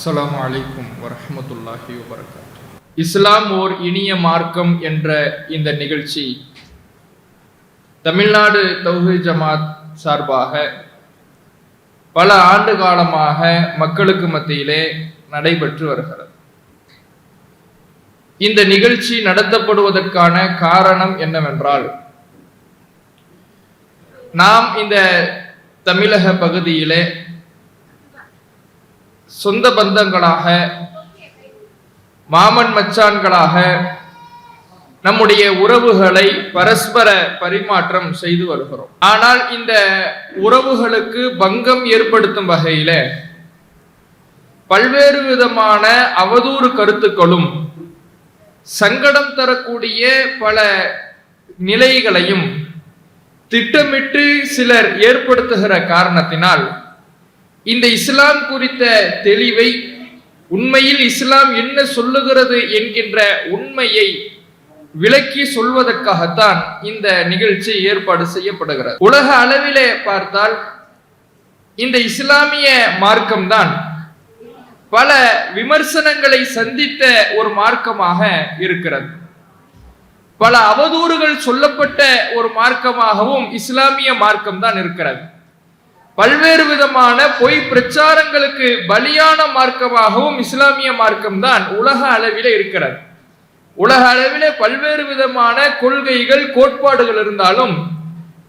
அஸ்லாம் வலைக்கும் வரமத்துல்லாஹி வபரகாத்து. இஸ்லாம் ஓர் இனிய மார்க்கம் என்ற இந்த நிகழ்ச்சி தமிழ்நாடு தௌஹி ஜமாத் சார்பாக பல ஆண்டு காலமாக மக்களுக்கு மத்தியிலே நடைபெற்று வருகிறது. இந்த நிகழ்ச்சி நடத்தப்படுவதற்கான காரணம் என்னவென்றால் நாம் இந்த தமிழக பகுதியிலே சொந்த பந்தங்களாக மாமன் மச்சான்களாக நம்முடைய உறவுகளை பரஸ்பர பரிமாற்றம் செய்து வருகிறோம். ஆனால் இந்த உறவுகளுக்கு பங்கம் ஏற்படுத்தும் வகையில பல்வேறு விதமான அவதூறு கருத்துக்களும் சங்கடம் தரக்கூடிய பல நிலைகளையும் திட்டமிட்டு சிலர் ஏற்படுத்துகிற காரணத்தினால் இந்த இஸ்லாம் குறித்த தெளிவை உண்மையில் இஸ்லாம் என்ன சொல்லுகிறது என்கின்ற உண்மையை விளக்கி சொல்வதற்காகத்தான் இந்த நிகழ்ச்சி ஏற்பாடு செய்யப்படுகிறது. உலக அளவிலே பார்த்தால் இந்த இஸ்லாமிய மார்க்கம்தான் பல விமர்சனங்களை சந்தித்த ஒரு மார்க்கமாக இருக்கிறது. பல அவதூறுகள் சொல்லப்பட்ட ஒரு மார்க்கமாகவும் இஸ்லாமிய மார்க்கம் தான் இருக்கிறது. பல்வேறு விதமான பொய் பிரச்சாரங்களுக்கு பலியான மார்க்கமாகவும் இஸ்லாமிய மார்க்கம் தான் உலக அளவில் இருக்கிறது. உலக அளவில் பல்வேறு விதமான கொள்கைகள் கோட்பாடுகள் இருந்தாலும்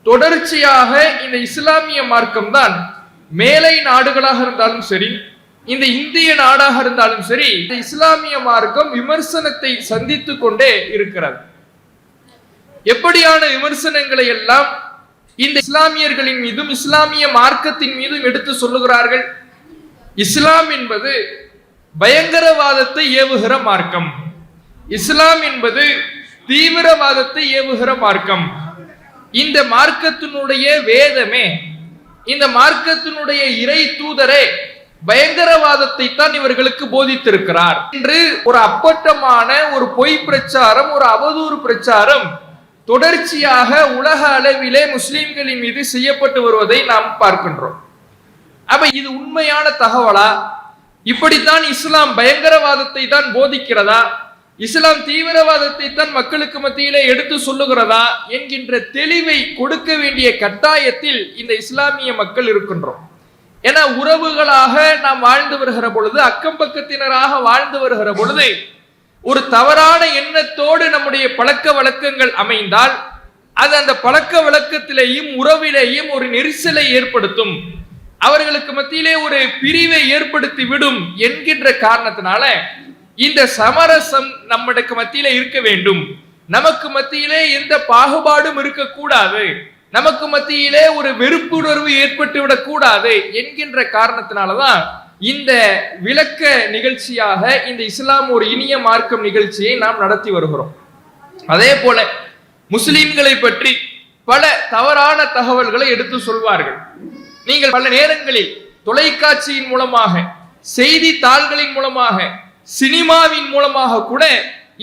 தொடர்ச்சியாக இந்த இஸ்லாமிய மார்க்கம் தான் மேலை நாடுகளாக இருந்தாலும் சரி இந்த இந்திய நாடாக இருந்தாலும் சரி இந்த இஸ்லாமிய மார்க்கம் விமர்சனத்தை சந்தித்து கொண்டே இருக்கிறது. எப்படியான விமர்சனங்களை எல்லாம் இந்த இஸ்லாமியர்களின் மீதும் இஸ்லாமிய மார்க்கத்தின் மீதும் எடுத்து சொல்லுகிறார்கள். இஸ்லாம் என்பது பயங்கரவாதத்தை ஏவுகிற மார்க்கம். இஸ்லாம் என்பது தீவிரவாதத்தை ஏவுகிற மார்க்கம். இந்த மார்க்கத்தினுடைய வேதமே இந்த மார்க்கத்தினுடைய இறை தூதரே பயங்கரவாதத்தை தான் இவர்களுக்கு போதித்திருக்கிறார். என்று ஒரு அப்பட்டமான ஒரு பொய் பிரச்சாரம் ஒரு அவதூறு பிரச்சாரம் தொடர்ச்சியாக உலக அளவிலே முஸ்லிம்களின் மீது செய்யப்பட்டு வருவதை நாம் பார்க்கின்றோம். அப்ப இது உண்மையான தகவலா? இப்படித்தான் இஸ்லாம் பயங்கரவாதத்தை தான் போதிக்கிறதா? இஸ்லாம் தீவிரவாதத்தை தான் மக்களுக்கு மத்தியிலே எடுத்து சொல்லுகிறதா? என்கின்ற தெளிவை கொடுக்க வேண்டிய கட்டாயத்தில் இந்த இஸ்லாமிய மக்கள் இருக்கின்றோம். ஏன்னா உறவுகளாக நாம் வாழ்ந்து வருகிற பொழுது அக்கம் பக்கத்தினராக வாழ்ந்து வருகிற பொழுது ஒரு தவறான எண்ணத்தோடு நம்முடைய பழக்க வழக்கங்கள் அமைந்தால் அது அந்த பழக்க வழக்கத்திலேயும் உறவிலேயும் ஒரு நெரிசலை ஏற்படுத்தும். அவர்களுக்கு மத்தியிலே ஒரு பிரிவை ஏற்படுத்தி விடும் என்கின்ற காரணத்தினால இந்த சமரசம் நம்மளுக்கு மத்தியில இருக்க வேண்டும். நமக்கு மத்தியிலே எந்த பாகுபாடும் இருக்கக்கூடாது. நமக்கு மத்தியிலே ஒரு வெறுப்புணர்வு ஏற்பட்டு விடக்கூடாது என்கின்ற காரணத்தினாலதான் இந்த விளக்க நிகழ்ச்சியாக இந்த இஸ்லாம் ஒரு இனிய மார்க்கம் நிகழ்ச்சியை நாம் நடத்தி வருகிறோம். அதே போல முஸ்லிம்களை பற்றி பல தவறான தகவல்களை எடுத்து சொல்வார்கள். நீங்கள் பல நேரங்களில் தொலைக்காட்சியின் மூலமாக செய்தித்தாள்களின் மூலமாக சினிமாவின் மூலமாக கூட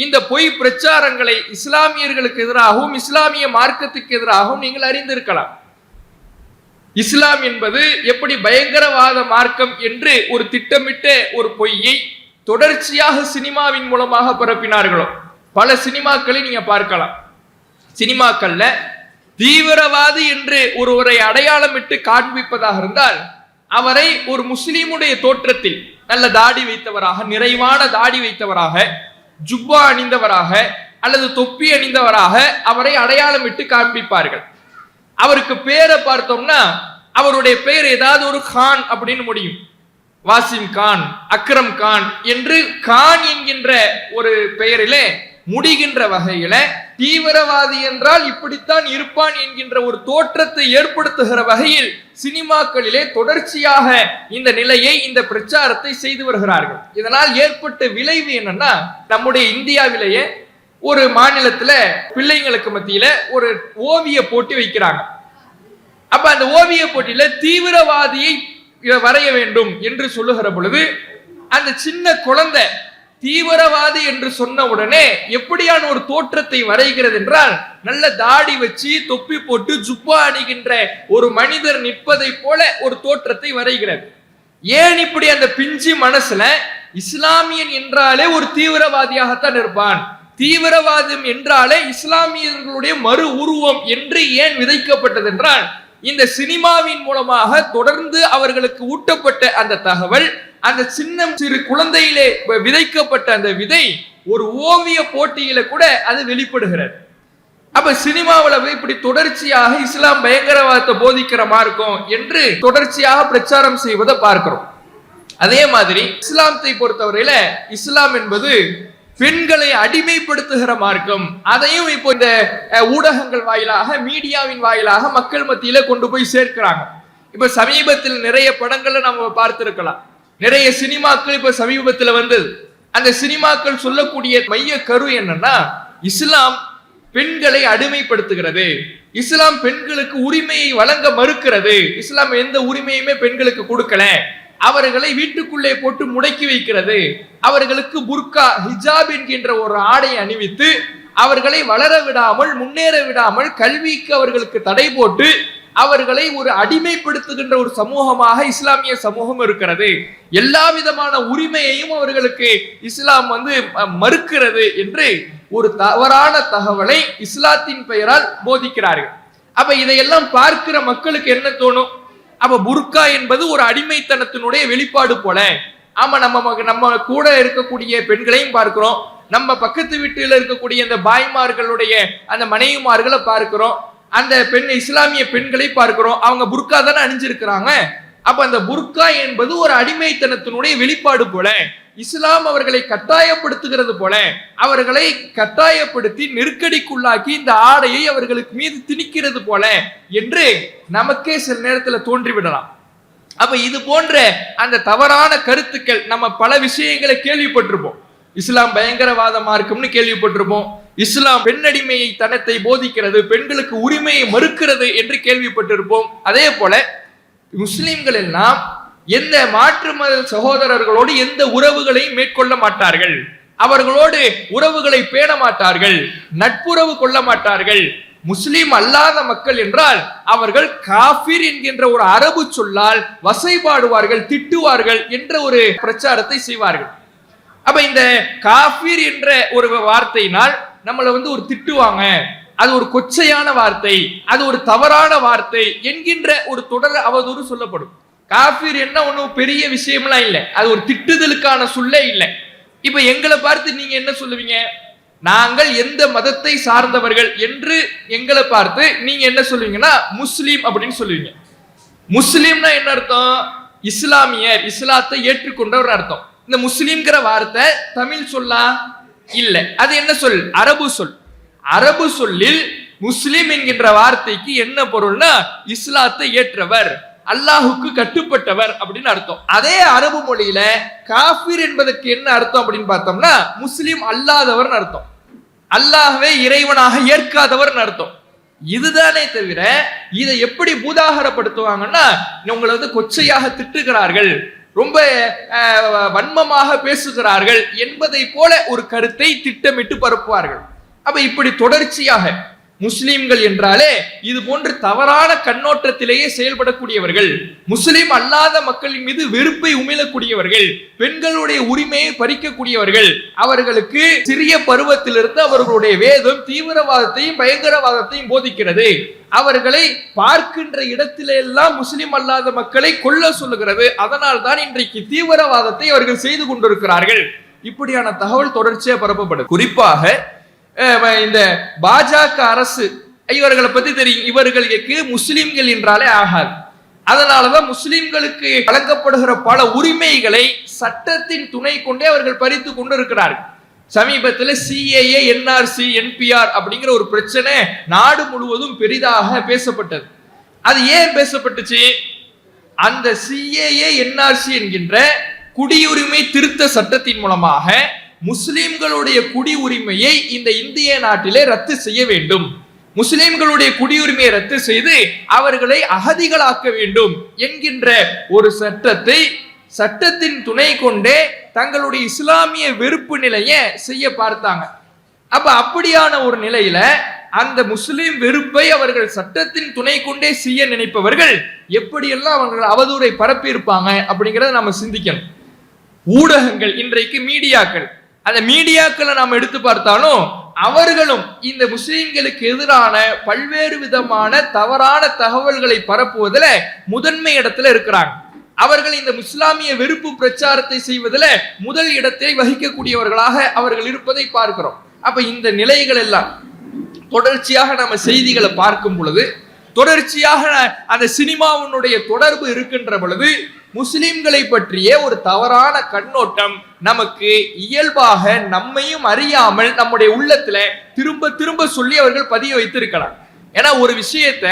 இந்த பொய் பிரச்சாரங்களை இஸ்லாமியர்களுக்கு எதிராகவும் இஸ்லாமிய மார்க்கத்துக்கு எதிராகவும் நீங்கள் அறிந்திருக்கலாம். இஸ்லாம் என்பது எப்படி பயங்கரவாத மார்க்கம் என்று ஒரு திட்டமிட்ட ஒரு பொய்யை தொடர்ச்சியாக சினிமாவின் மூலமாக பரப்பினார்களோ? பல சினிமாக்களை நீங்க பார்க்கலாம். சினிமாக்கள்ல தீவிரவாதி என்று ஒருவரை அடையாளமிட்டு காண்பிப்பதாக இருந்தால் அவரை ஒரு முஸ்லீமுடைய தோற்றத்தில் நல்ல தாடி வைத்தவராக நிறைவான தாடி வைத்தவராக ஜுப்பா அணிந்தவராக அல்லது தொப்பி அணிந்தவராக அவரை அடையாளமிட்டு காண்பிப்பார்கள். அவருக்கு பேரை பார்த்தோம்னா அவருடைய பெயர் ஏதாவது ஒரு கான் அப்படின்னு முடியும். வாசிம் கான் அக்ரம் கான் என்று கான் என்கின்ற ஒரு பெயரிலே முடிகின்ற வகையில தீவிரவாதி என்றால் இப்படித்தான் இருப்பான் என்கின்ற ஒரு தோற்றத்தை ஏற்படுத்துகிற வகையில் சினிமாக்களிலே தொடர்ச்சியாக இந்த நிலையை இந்த பிரச்சாரத்தை செய்து வருகிறார்கள். இதனால் ஏற்பட்ட விளைவு என்னன்னா நம்முடைய இந்தியாவிலேயே ஒரு மாநிலத்துல பிள்ளைங்களுக்கு மத்தியில ஒரு ஓவிய போட்டி வைக்கிறாங்க. அப்ப அந்த ஓவிய போட்டியில தீவிரவாதியை வரைய வேண்டும் என்று சொல்லுகிற பொழுது அந்த சின்ன குழந்தை தீவிரவாதி என்று சொன்ன உடனே எப்படியான ஒரு தோற்றத்தை வரைகிறது என்றால் நல்ல தாடி வச்சு தொப்பி போட்டு ஜுப்பா அணிகின்ற ஒரு மனிதர் நிற்பதை போல ஒரு தோற்றத்தை வரைகிறது ஏன் இப்படி அந்த பிஞ்சு மனசுல இஸ்லாமியன் என்றாலே ஒரு தீவிரவாதியாகத்தான் இருப்பான்? தீவிரவாதம் என்றாலே இஸ்லாமியர்களுடைய மறு உருவம் என்று ஏன் விதைக்கப்பட்டது என்றால் இந்த சினிமாவின் மூலமாக தொடர்ந்து அவர்களுக்கு ஊட்டப்பட்ட அந்த தகவல் அந்த சின்ன சிறு குழந்தையிலே விதைக்கப்பட்ட அந்த விதை ஒரு ஓவிய போட்டியில கூட அது வெளிப்படுகிறது. அப்ப சினிமாவில் இப்படி தொடர்ச்சியாக இஸ்லாம் பயங்கரவாதத்தை போதிக்கிற மார்க்கம் என்று தொடர்ச்சியாக பிரச்சாரம் செய்வதை பார்க்கிறோம். அதே மாதிரி இஸ்லாமத்தை பொறுத்தவரையில இஸ்லாம் என்பது பெண்களை அடிமைப்படுத்துகிற மார்க்கம். அதையும் இப்போ இந்த ஊடகங்கள் வாயிலாக மீடியாவின் வாயிலாக மக்கள் மத்தியில கொண்டு போய் சேர்க்கிறாங்க. இப்ப சமீபத்தில் நிறைய படங்களை நம்ம பார்த்திருக்கலாம். நிறைய சினிமாக்கள் இப்ப சமீபத்தில் வந்தது. அந்த சினிமாக்கள் சொல்லக்கூடிய மைய கரு என்னன்னா இஸ்லாம் பெண்களை அடிமைப்படுத்துகிறது. இஸ்லாம் பெண்களுக்கு உரிமையை வழங்க மறுக்கிறது. இஸ்லாம் எந்த உரிமையுமே பெண்களுக்கு கொடுக்கல. அவர்களை வீட்டுக்குள்ளே போட்டு முடக்கி வைக்கிறது. அவர்களுக்கு புர்கா ஹிஜாப் என்கின்ற ஒரு ஆடை அணிவித்து அவர்களை வளர விடாமல் முன்னேற விடாமல் கல்விக்கு அவர்களுக்கு தடை போட்டு அவர்களை ஒரு அடிமைப்படுத்துகின்ற ஒரு சமூகமாக இஸ்லாமிய சமூகம் இருக்கிறது. எல்லா விதமான உரிமையையும் அவர்களுக்கு இஸ்லாம் வந்து மறுக்கிறது என்று ஒரு தவறான தகவலை இஸ்லாத்தின் பெயரால் போதிக்கிறார்கள். அப்ப இதையெல்லாம் பார்க்கிற மக்களுக்கு என்ன தோணும்? அப்ப புர்கா என்பது ஒரு அடிமைத்தனத்தினுடைய வெளிப்பாடு போல. ஆமா நம்ம நம்ம கூட இருக்கக்கூடிய பெண்களையும் பார்க்கிறோம். நம்ம பக்கத்து வீட்டில் இருக்கக்கூடிய இந்த பாய்மார்களுடைய அந்த மனைவிமார்களை பார்க்கிறோம். அந்த பெண் இஸ்லாமிய பெண்களை பார்க்கிறோம். அவங்க புர்கா தானே அணிஞ்சிருக்கிறாங்க? அப்ப அந்த புர்கா என்பது ஒரு அடிமைத்தனத்தினுடைய வெளிப்பாடு போல இஸ்லாம் அவர்களை கட்டாயப்படுத்துகிறது போல அவர்களை கட்டாயப்படுத்தி நெருக்கடிக்குள்ளாக்கி இந்த ஆடையை அவர்களுக்கு மீது திணிக்கிறது போல என்று நமக்கே சில நேரத்தில் தோன்றிவிடலாம். அப்ப இது போன்ற அந்த தவறான கருத்துக்கள் நம்ம பல விஷயங்களை கேள்விப்பட்டிருப்போம். இஸ்லாம் பயங்கரவாதமா இருக்கும்னு கேள்விப்பட்டிருப்போம். இஸ்லாம் பெண்ணடிமையை தனத்தை போதிக்கிறது பெண்களுக்கு உரிமையை மறுக்கிறது என்று கேள்விப்பட்டிருப்போம். அதே போல முஸ்லிம்கள் எல்லாம் எந்த மாற்று மத சகோதரர்களோடு எந்த உறவுகளையும் மேற்கொள்ள மாட்டார்கள். அவர்களோடு உறவுகளை பேண மாட்டார்கள். நட்புறவு கொள்ள மாட்டார்கள். முஸ்லிம் அல்லாத மக்கள் என்றால் அவர்கள் காஃபிர் என்கின்ற ஒரு அரபு சொல்லால் வசைபாடுவார்கள் திட்டுவார்கள் என்ற ஒரு பிரச்சாரத்தை செய்வார்கள். அப்ப இந்த காஃபிர் என்ற ஒரு வார்த்தையினால் நம்மளை வந்து ஒரு திட்டுவாங்க. அது ஒரு கொச்சையான வார்த்தை அது ஒரு தவறான வார்த்தை என்கின்ற ஒரு தொடர் அவதூறு சொல்லப்படும். காஃபிர் என்ன ஒன்றும் பெரிய விஷயம்லாம் இல்லை. அது ஒரு திட்டுதலுக்கான சொல்லே இல்லை. இப்ப எங்களை பார்த்து நீங்க என்ன சொல்லுவீங்க? நாங்கள் எந்த மதத்தை சார்ந்தவர்கள் என்று எங்களை பார்த்து நீங்க என்ன சொல்லுவீங்கன்னா முஸ்லீம் அப்படின்னு சொல்லுவீங்க. முஸ்லீம்னா என்ன அர்த்தம்? இஸ்லாமியர் இஸ்லாத்தை ஏற்றுக்கொண்டவர் அர்த்தம். இந்த முஸ்லீம்ங்கிற வார்த்தை தமிழ் சொல்லா? இல்லை. அது என்ன சொல்? அரபு சொல். அரபு சொல்லில் முஸ்லிம் என்கின்ற வார்த்தைக்கு என்ன பொருள்னா இஸ்லாத்தை ஏற்றவர் அல்லாஹுக்கு கட்டுப்பட்டவர் அப்படின்னு அர்த்தம். அதே அரபு மொழியில காஃபிர் என்பதற்கு என்ன அர்த்தம் அப்படின்னு பார்த்தோம்னா முஸ்லிம் அல்லாதவர்னு அர்த்தம். அல்லாஹவே இறைவனாக ஏற்காதவர்னு அர்த்தம். இதுதானே தவிர இதை எப்படி பூதாகரப்படுத்துவாங்கன்னா உங்களை வந்து கொச்சையாக திட்டுகிறார்கள் ரொம்ப வன்மமாக பேசுகிறார்கள் என்பதை போல ஒரு கருத்தை திட்டமிட்டு பரப்புவார்கள். அப்ப இப்படி தொடர்ச்சியாக முஸ்லீம்கள் என்றாலே இது போன்று தவறான கண்ணோட்டத்திலேயே செயல்படக்கூடியவர்கள் முஸ்லீம் அல்லாத மக்களின் மீது வெறுப்பை உமிழக்கூடியவர்கள் பெண்களுடைய உரிமையை பறிக்கக்கூடியவர்கள் அவர்களுக்கு சிறிய பருவத்திலிருந்து அவர்களுடைய வேதம் தீவிரவாதத்தையும் பயங்கரவாதத்தையும் போதிக்கிறது. அவர்களை பார்க்கின்ற இடத்திலெல்லாம் முஸ்லிம் அல்லாத மக்களை கொல்ல சொல்லுகிறது. அதனால் தான் இன்றைக்கு தீவிரவாதத்தை அவர்கள் செய்து கொண்டிருக்கிறார்கள். இப்படியான தகவல் தொடர்ச்சியாக பரப்பப்படும் குறிப்பாக இந்த பாஜக அரசு இவர்களை பத்தி தெரியும். இவர்களுக்கு முஸ்லிம்கள் என்றாலே ஆகாது. அதனாலதான் முஸ்லிம்களுக்கு வழங்கப்படுகிற பல உரிமைகளை சட்டத்தின் துணை கொண்டே அவர்கள் பறித்து கொண்டு இருக்கிறார்கள் சமீபத்தில் சிஏஏ என்ஆர்சி என்பிஆர் அப்படிங்கிற ஒரு பிரச்சனை நாடு முழுவதும் பெரிதாக பேசப்பட்டது. அது ஏன் பேசப்பட்டுச்சு? அந்த சிஏஏ என்ஆர்சி என்கின்ற குடியுரிமை திருத்த சட்டத்தின் மூலமாக முஸ்லிம்களுடைய குடியுரிமையை இந்த இந்திய நாட்டிலே ரத்து செய்ய வேண்டும். முஸ்லிம்களுடைய குடியுரிமையை ரத்து செய்து அவர்களை அகதிகளாக்க வேண்டும் என்கின்ற ஒரு சட்டத்தை சட்டத்தின் துணை கொண்டே தங்களுடைய இஸ்லாமிய வெறுப்பு நிலையை செய்ய பார்த்தாங்க. அப்ப அப்படியான ஒரு நிலையில அந்த முஸ்லிம் வெறுப்பை அவர்கள் சட்டத்தின் துணை கொண்டே செய்ய நினைப்பவர்கள் எப்படியெல்லாம் அவர்கள் அவதூறை பரப்பியிருப்பாங்க அப்படிங்கிறத நம்ம சிந்திக்கணும். ஊடகங்கள் இன்றைக்கு மீடியாக்கள் அந்த மீடியாக்களை நாம் எடுத்து பார்த்தாலும் அவர்களும் இந்த முஸ்லிம்களுக்கு எதிரான பல்வேறு விதமான தவறான தகவல்களை பரப்புவதில் முதன்மை இடத்துல இருக்கிறாங்க. அவர்கள் இந்த முஸ்லாமிய வெறுப்பு பிரச்சாரத்தை செய்வதில் முதல் இடத்தை வகிக்கக்கூடியவர்களாக அவர்கள் இருப்பதை பார்க்கிறோம். அப்ப இந்த நிலைகள் எல்லாம் தொடர்ச்சியாக நம்ம செய்திகளை பார்க்கும் பொழுது தொடர்ச்சியாக அந்த சினிமாவினுடைய தொடர்பு இருக்கின்ற பொழுது முஸ்லிம்களை பற்றிய ஒரு தவறான கண்ணோட்டம் நமக்கு இயல்பாக நம்மையும் அறியாமல் நம்முடைய உள்ளத்துல திரும்ப திரும்ப சொல்லி அவர்கள் பதிய வைத்திருக்கலாம். ஏன்னா ஒரு விஷயத்த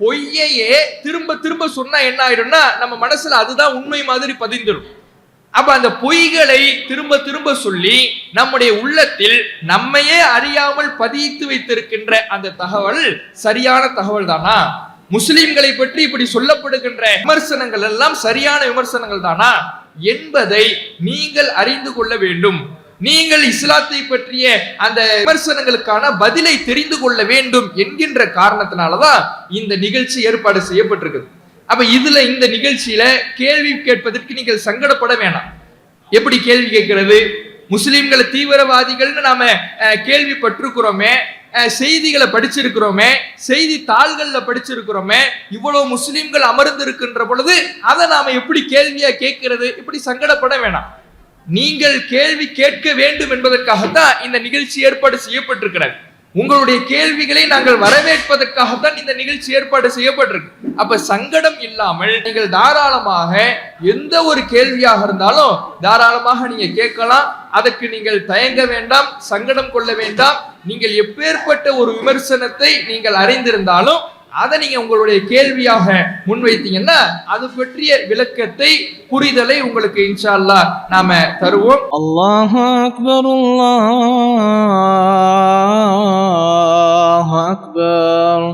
பொய்யையே திரும்ப திரும்ப சொன்னா என்ன ஆயிடும்னா நம்ம மனசுல அதுதான் உண்மை மாதிரி பதிந்துடும் அப்ப அந்த பொய்களை திரும்ப திரும்ப சொல்லி நம்முடைய உள்ளத்தில் நம்மையே அறியாமல் பதித்து வைத்திருக்கின்ற அந்த தகவல் சரியான தகவல் தானா முஸ்லிம்களை பற்றி இப்படி சொல்லப்படுகின்ற விமர்சனங்கள் எல்லாம் சரியான விமர்சனங்கள் தானா? என்பதை நீங்கள் அறிந்து கொள்ள வேண்டும். நீங்கள் இஸ்லாத்தை பற்றிய அந்த விமர்சனங்களுக்கான பதிலை தெரிந்து கொள்ள வேண்டும் என்கின்ற காரணத்தினாலதான் இந்த நிகழ்ச்சி ஏற்பாடு செய்யப்பட்டிருக்குது. அப்ப இதுல இந்த நிகழ்ச்சியில கேள்வி கேட்பதற்கு நீங்கள் சங்கடப்பட வேணாம். எப்படி கேள்வி கேட்கிறது? முஸ்லிம்களை தீவிரவாதிகள்னு நாம அஹ், கேள்விப்பட்டிருக்கிறோமே செய்திகளை படிச்சிருக்கிறோமே செய்தி தாள்களில் படிச்சிருக்கிறோமே இவ்வளவு முஸ்லீம்கள் அமர்ந்திருக்கின்ற பொழுது அதை நாம எப்படி கேள்வியா கேட்கிறது? இப்படி சங்கடப்பட வேணாம். நீங்கள் கேள்வி கேட்க வேண்டும் என்பதற்காகத்தான் இந்த நிகழ்ச்சி ஏற்பாடு செய்யப்பட்டிருக்கிறது. உங்களுடைய கேள்விகளை நாங்கள் வரவேற்பதற்காக தான் இந்த நிகழ்ச்சி ஏற்பாடு செய்யப்பட்டிருக்கு. அப்ப சங்கடம் இல்லாமல் நீங்கள் தாராளமாக எந்த ஒரு கேள்வியாக இருந்தாலும் தாராளமாக நீங்க கேட்கலாம். அதற்கு நீங்கள் தயங்க வேண்டாம் சங்கடம் கொள்ள வேண்டாம். நீங்கள் எப்பேற்பட்ட ஒரு விமர்சனத்தை நீங்கள் அறிந்திருந்தாலும் அதை நீங்க உங்களுடைய கேள்வியாக முன்வைத்தீங்கன்னா அது பற்றிய விளக்கத்தை புரிதலை உங்களுக்கு இன்ஷால்லா நாம தருவோம். அல்லாஹா அக்பர் الله أكبر.